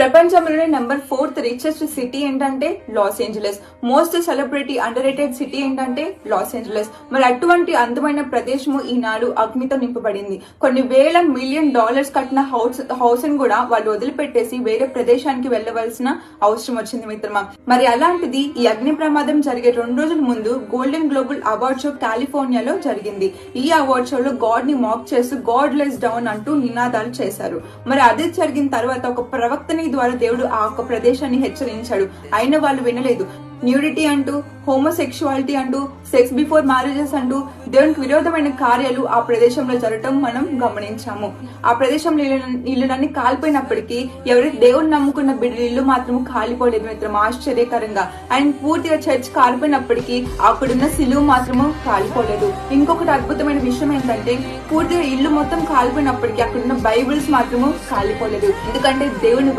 ప్రపంచంలోనే number fourth richest city ఏంటంటే Los Angeles most celebrity underrated city ఏంటంటే Los Angeles మరి అటువంటి అందమైన ప్రదేశము ఈనాడు అగ్నితో నింపబడింది. కొన్ని వేల మిలియన్ డాలర్స్ కట్టిన హౌస్ హౌస్ని కూడా వాళ్ళు వదిలిపెట్టేసి వేరే ప్రదేశానికి వెళ్ళవలసిన అవసరం వచ్చింది మిత్రమా. మరి అలాంటిది ఈ అగ్ని ప్రమాదం జరిగే రెండు రోజుల ముందు గోల్డెన్ గ్లోబల్ అవార్డ్ షో కాలిఫోర్నియాలో జరిగింది. ఈ అవార్డ్ షోలో గాడ్ని మాక్ చేస్తూ గాడ్ లెస్ డౌన్ అంటూ నినాదాలు చేశారు. మరి అదే జరిగిన తర్వాత ఒక ప్రవక్తని ద్వారా దేవుడు ఆ ఒక్క ప్రదేశాన్ని హెచ్చరించాడు. అయినా వాళ్ళు వినలేదు. న్యూడిటీ అంటూ హోమోసెక్షువాలిటీ అంటూ సెక్స్ బిఫోర్ మ్యారేజెస్ అంటూ దేవునికి విరోధమైన కార్యాలు ఆ ప్రదేశంలో జరగటం మనం గమనించాము. ఆ ప్రదేశంలో ఇల్లు- ఇల్లులన్నీ కాలిపోయినప్పటికీ ఎవరైతే దేవుని నమ్ముకున్న బిడ్డల ఇల్లు మాత్రం కాలిపోలేదు మిత్రం ఆశ్చర్యకరంగా. అండ్ పూర్తిగా చర్చ్ కాలిపోయినప్పటికీ అక్కడున్న సిలువు మాత్రము కాలిపోలేదు. ఇంకొకటి అద్భుతమైన విషయం ఏంటంటే పూర్తిగా ఇల్లు మొత్తం కాలిపోయినప్పటికీ అక్కడున్న బైబిల్స్ మాత్రము కాలిపోలేదు. ఎందుకంటే దేవుని